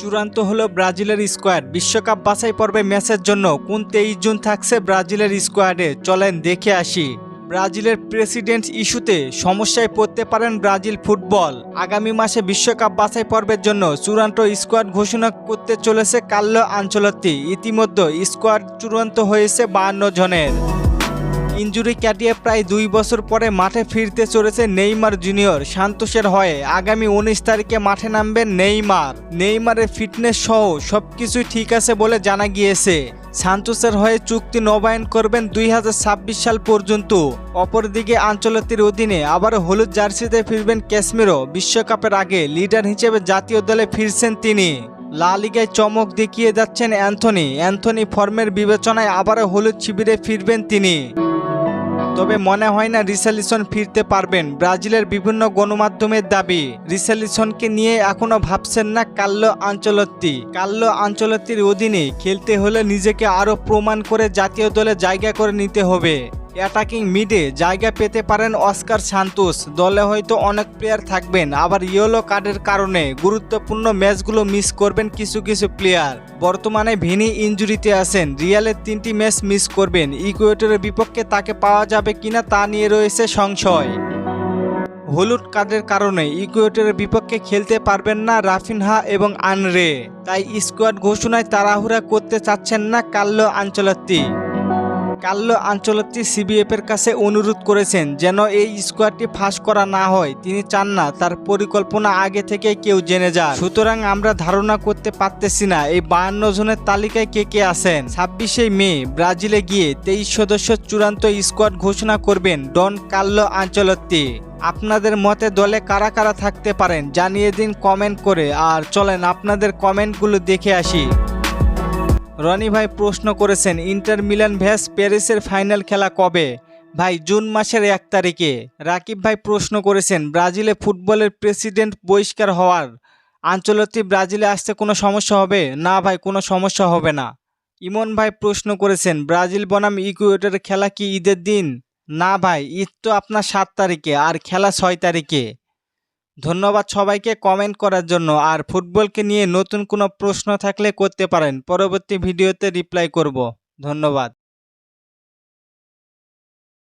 চূড়ান্ত হলো ব্রাজিলের স্কোয়াড। বিশ্বকাপ বাছাই পর্বে ম্যাচের জন্য কোন তেইশ জুন থাকছে ব্রাজিলের স্কোয়াডে? চলেন দেখে আসি। ব্রাজিলের প্রেসিডেন্ট ইস্যুতে সমস্যায় পড়তে পারেন ব্রাজিল ফুটবল। আগামী মাসে বিশ্বকাপ বাছাই পর্বের জন্য চূড়ান্ত স্কোয়াড ঘোষণা করতে চলেছে কাল্লো আঞ্চলত্তি ইতিমধ্যে স্কোয়াড চূড়ান্ত হয়েছে বাহান্ন জনের। ইঞ্জুরি কাটিয়ে প্রায় দুই বছর পরে মাঠে ফিরতে চলেছে নেইমার জুনিয়র। সান্তোসের হয়ে আগামী উনিশ তারিখে মাঠে নামবেন নেইমার। নেইমারের ফিটনেস সহ সবকিছুই ঠিক আছে বলে জানা গিয়েছে। সান্তোসের হয়ে চুক্তি নবায়ন করবেন দুই হাজার ছাব্বিশ সাল পর্যন্ত। অপরদিকে আঞ্চলতির অধীনে আবার হলুদ জার্সিতে ফিরবেন ক্যাসমিরো। বিশ্বকাপের আগে লিডার হিসেবে জাতীয় দলে ফিরছেন তিনি। লা লিগায় চমক দেখিয়ে যাচ্ছেন অ্যান্থনি। অ্যান্থনি ফর্মের বিবেচনায় আবারও হলুদ শিবিরে ফিরবেন তিনি। তবে মনে হয় না রিসালিসন ফিরতে পারবেন। ব্রাজিলের বিভিন্ন গণমাধ্যমের দাবি রিসালিসনকে নিয়ে এখনও ভাবছেন না কাল্লো আঞ্চলত্তি। কাল্লো আঞ্চলত্তির অধীনে খেলতে হলে নিজেকে আরও প্রমাণ করে জাতীয় দলে জায়গা করে নিতে হবে। অ্যাটাকিং মিডে জায়গা পেতে পারেন অস্কার সান্তোস। দলে হয়তো অনেক প্লেয়ার থাকবেন, আবার ইয়েলো কার্ডের কারণে গুরুত্বপূর্ণ ম্যাচগুলো মিস করবেন কিছু কিছু প্লেয়ার বর্তমানে ভিনি ইঞ্জুরিতে আছেন, রিয়ালের তিনটি ম্যাচ মিস করবেন। ইকুয়েটরের বিপক্ষে তাকে পাওয়া যাবে কিনা তা নিয়ে রয়েছে সংশয়। হলুদ কার্ডের কারণে ইকুয়েটরের বিপক্ষে খেলতে পারবেন না রাফিনহা এবং আনরে। তাই স্কোয়াড ঘোষণায় তাড়াহুড়া করতে চাচ্ছেন না কাল্লো আঞ্চলত্তি। কাল্লো আঞ্চলত্তি সিবিএফ এর কাছে অনুরোধ করেছেন যেন এই স্কোয়াডটি ফাঁস করা না হয়। তিনি চান না, তার পরিকল্পনা আগে থেকে কেউ জেনে যান সুতরাং আমরা ধারণা করতে পারতেছি না, এই বায়ান্ন জনের তালিকায় কে কে আছেন। ছাব্বিশে মে, ব্রাজিলে গিয়ে তেইশ সদস্য চূড়ান্ত স্কোয়াড ঘোষণা করবেন ডন কাল্লো আঞ্চলত্তি আপনাদের মতে দলে কারা কারা থাকতে পারেন, জানিয়ে দিন কমেন্ট করে। আর চলেন আপনাদের কমেন্টগুলো দেখে আসি। রনি ভাই প্রশ্ন করেছেন, ইন্টার মিলান ভ্যাস প্যারিসের ফাইনাল খেলা কবে? ভাই, জুন মাসের এক তারিখে। রাকিব ভাই প্রশ্ন করেছেন, ব্রাজিলে ফুটবলের প্রেসিডেন্ট বহিষ্কার হওয়ার আঞ্চলতি ব্রাজিলে আসতে কোনো সমস্যা হবে? না ভাই, কোনো সমস্যা হবে না। ইমন ভাই প্রশ্ন করেছেন, ব্রাজিল বনাম ইকুয়েটরের খেলা কি ঈদের দিন? না ভাই, ঈদ তো আপনার সাত তারিখে, আর খেলা ছয় তারিখে। ধন্যবাদ সবাইকে কমেন্ট করার জন্য। আর ফুটবলকে নিয়ে নতুন কোনো প্রশ্ন থাকলে করতে পারেন। পরবর্তী ভিডিওতে রিপ্লাই করব। ধন্যবাদ।